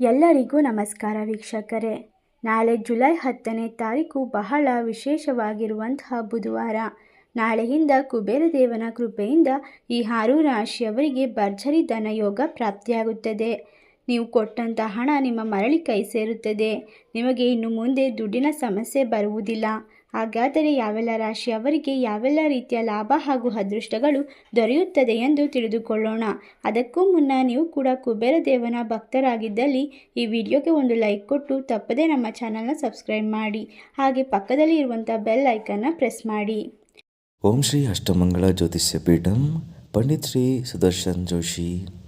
ಎಲ್ಲರಿಗೂ ನಮಸ್ಕಾರ ವೀಕ್ಷಕರೇ. ನಾಳೆ ಜುಲೈ ಹತ್ತನೇ ತಾರೀಕು ಬಹಳ ವಿಶೇಷವಾಗಿರುವಂತಹ ಬುಧವಾರ. ನಾಳೆಯಿಂದ ಕುಬೇರ ದೇವನ ಕೃಪೆಯಿಂದ ಈ ಆರು ರಾಶಿಯವರಿಗೆ ಭರ್ಜರಿ ಧನಯೋಗ ಪ್ರಾಪ್ತಿಯಾಗುತ್ತದೆ. ನೀವು ಕೊಟ್ಟಂಥ ಹಣ ನಿಮ್ಮ ಮರಳಿ ಕೈ ಸೇರುತ್ತದೆ. ನಿಮಗೆ ಇನ್ನು ಮುಂದೆ ದುಡ್ಡಿನ ಸಮಸ್ಯೆ ಬರುವುದಿಲ್ಲ. ಹಾಗಾದರೆ ಯಾವೆಲ್ಲ ರಾಶಿಯವರಿಗೆ ಯಾವೆಲ್ಲ ರೀತಿಯ ಲಾಭ ಹಾಗೂ ಅದೃಷ್ಟಗಳು ದೊರೆಯುತ್ತದೆ ಎಂದು ತಿಳಿದುಕೊಳ್ಳೋಣ. ಅದಕ್ಕೂ ಮುನ್ನ ನೀವು ಕೂಡ ಕುಬೇರ ದೇವನ ಭಕ್ತರಾಗಿದ್ದಲ್ಲಿ ಈ ವಿಡಿಯೋಗೆ ಒಂದು ಲೈಕ್ ಕೊಟ್ಟು ತಪ್ಪದೇ ನಮ್ಮ ಚಾನಲ್ನ ಸಬ್ಸ್ಕ್ರೈಬ್ ಮಾಡಿ. ಹಾಗೆ ಪಕ್ಕದಲ್ಲಿ ಇರುವಂಥ ಬೆಲ್ ಐಕನ್ನ ಪ್ರೆಸ್ ಮಾಡಿ. ಓಂ ಶ್ರೀ ಅಷ್ಟಮಂಗಳ ಜ್ಯೋತಿಷ್ಯ ಪೀಠಂ ಪಂಡಿತ್ ಶ್ರೀ ಸುದರ್ಶನ್ ಜೋಶಿ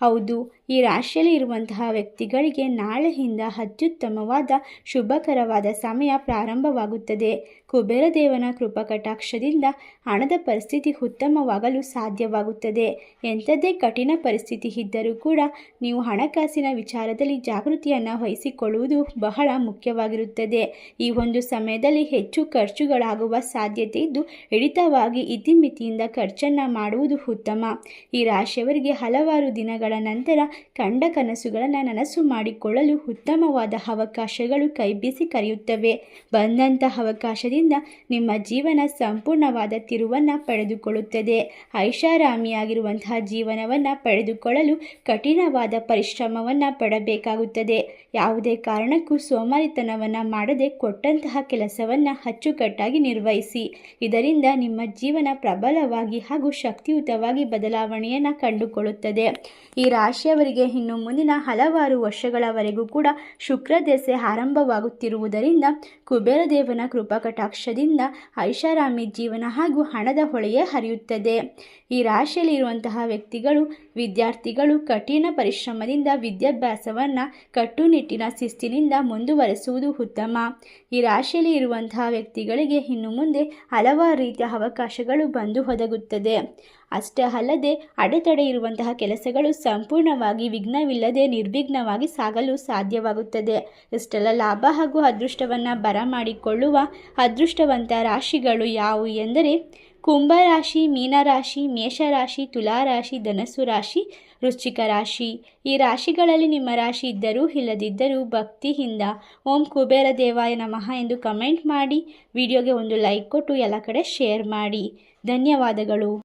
ಹೌದು ಈ ರಾಶಿಯಲ್ಲಿ ಇರುವಂತಹ ವ್ಯಕ್ತಿಗಳಿಗೆ ನಾಳೆಯಿಂದ ಅತ್ಯುತ್ತಮವಾದ ಶುಭಕರವಾದ ಸಮಯ ಪ್ರಾರಂಭವಾಗುತ್ತದೆ. ಕುಬೇರ ದೇವನ ಕೃಪಾ ಕಟಾಕ್ಷದಿಂದ ಹಣದ ಪರಿಸ್ಥಿತಿ ಉತ್ತಮವಾಗಲು ಸಾಧ್ಯವಾಗುತ್ತದೆ. ಎಂಥದ್ದೇ ಕಠಿಣ ಪರಿಸ್ಥಿತಿ ಇದ್ದರೂ ಕೂಡ ನೀವು ಹಣಕಾಸಿನ ವಿಚಾರದಲ್ಲಿ ಜಾಗೃತಿಯನ್ನು ವಹಿಸಿಕೊಳ್ಳುವುದು ಬಹಳ ಮುಖ್ಯವಾಗಿರುತ್ತದೆ. ಈ ಒಂದು ಸಮಯದಲ್ಲಿ ಹೆಚ್ಚು ಖರ್ಚುಗಳಾಗುವ ಸಾಧ್ಯತೆ ಇದ್ದು ಹಿಡಿತವಾಗಿ ಇತಿಮಿತಿಯಿಂದ ಖರ್ಚನ್ನು ಮಾಡುವುದು ಉತ್ತಮ. ಈ ರಾಶಿಯವರಿಗೆ ಹಲವಾರು ದಿನಗಳ ನಂತರ ಕಂಡ ಕನಸುಗಳನ್ನು ನನಸು ಮಾಡಿಕೊಳ್ಳಲು ಉತ್ತಮವಾದ ಅವಕಾಶಗಳು ಕೈಬೀಸಿ ಕರೆಯುತ್ತವೆ. ಬಂದಂಥ ಅವಕಾಶದಿಂದ ನಿಮ್ಮ ಜೀವನ ಸಂಪೂರ್ಣವಾದ ತಿರುವನ್ನು ಪಡೆದುಕೊಳ್ಳುತ್ತದೆ. ಐಷಾರಾಮಿಯಾಗಿರುವಂತಹ ಜೀವನವನ್ನು ಪಡೆದುಕೊಳ್ಳಲು ಕಠಿಣವಾದ ಪರಿಶ್ರಮವನ್ನು ಪಡಬೇಕಾಗುತ್ತದೆ. ಯಾವುದೇ ಕಾರಣಕ್ಕೂ ಸೋಮಾರಿತನವನ್ನು ಮಾಡದೆ ಕೊಟ್ಟಂತಹ ಕೆಲಸವನ್ನು ಅಚ್ಚುಕಟ್ಟಾಗಿ ನಿರ್ವಹಿಸಿ. ಇದರಿಂದ ನಿಮ್ಮ ಜೀವನ ಪ್ರಬಲವಾಗಿ ಹಾಗೂ ಶಕ್ತಿಯುತವಾಗಿ ಬದಲಾವಣೆಯನ್ನು ಕಂಡುಕೊಳ್ಳುತ್ತದೆ. ಈ ರಾಶಿಯವರಿಗೆ ಇನ್ನು ಮುಂದಿನ ಹಲವಾರು ವರ್ಷಗಳವರೆಗೂ ಕೂಡ ಶುಕ್ರ ದೆಸೆ ಆರಂಭವಾಗುತ್ತಿರುವುದರಿಂದ ಕುಬೇರ ದೇವನ ಕೃಪಾ ಕಟಾಕ್ಷದಿಂದ ಐಷಾರಾಮಿ ಜೀವನ ಹಾಗೂ ಹಣದ ಹೊಳೆಯೇ ಹರಿಯುತ್ತದೆ. ಈ ರಾಶಿಯಲ್ಲಿ ಇರುವಂತಹ ವ್ಯಕ್ತಿಗಳು, ವಿದ್ಯಾರ್ಥಿಗಳು ಕಠಿಣ ಪರಿಶ್ರಮದಿಂದ ವಿದ್ಯಾಭ್ಯಾಸವನ್ನು ಕಟ್ಟುನಿಟ್ಟಿನ ಶಿಸ್ತಿನಿಂದ ಮುಂದುವರೆಸುವುದು ಉತ್ತಮ. ಈ ರಾಶಿಯಲ್ಲಿ ಇರುವಂತಹ ವ್ಯಕ್ತಿಗಳಿಗೆ ಇನ್ನು ಮುಂದೆ ಹಲವಾರು ರೀತಿಯ ಅವಕಾಶಗಳು ಬಂದು ಒದಗುತ್ತದೆ. ಅಷ್ಟೇ ಅಲ್ಲದೆ ಅಡೆತಡೆ ಇರುವಂತಹ ಕೆಲಸಗಳು ಸಂಪೂರ್ಣವಾಗಿ ವಿಘ್ನವಿಲ್ಲದೆ ನಿರ್ವಿಘ್ನವಾಗಿ ಸಾಗಲು ಸಾಧ್ಯವಾಗುತ್ತದೆ. ಇಷ್ಟೆಲ್ಲ ಲಾಭ ಹಾಗೂ ಅದೃಷ್ಟವನ್ನು ಬರಮಾಡಿಕೊಳ್ಳುವ ಅದೃಷ್ಟವಂತ ರಾಶಿಗಳು ಯಾವುವು ಎಂದರೆ ಕುಂಭರಾಶಿ ಮೀನರಾಶಿ ಮೇಷರಾಶಿ ತುಲಾರಾಶಿ ಧನಸ್ಸು ರಾಶಿ, ವೃಶ್ಚಿಕ ರಾಶಿ. ಈ ರಾಶಿಗಳಲ್ಲಿ ನಿಮ್ಮ ರಾಶಿ ಇದ್ದರೂ ಇಲ್ಲದಿದ್ದರೂ ಭಕ್ತಿಯಿಂದ ಓಂ ಕುಬೇರ ದೇವಾಯ ನಮಃ ಎಂದು ಕಮೆಂಟ್ ಮಾಡಿ, ವಿಡಿಯೋಗೆ ಒಂದು ಲೈಕ್ ಕೊಟ್ಟು ಎಲ್ಲ ಕಡೆ ಶೇರ್ ಮಾಡಿ. ಧನ್ಯವಾದಗಳು.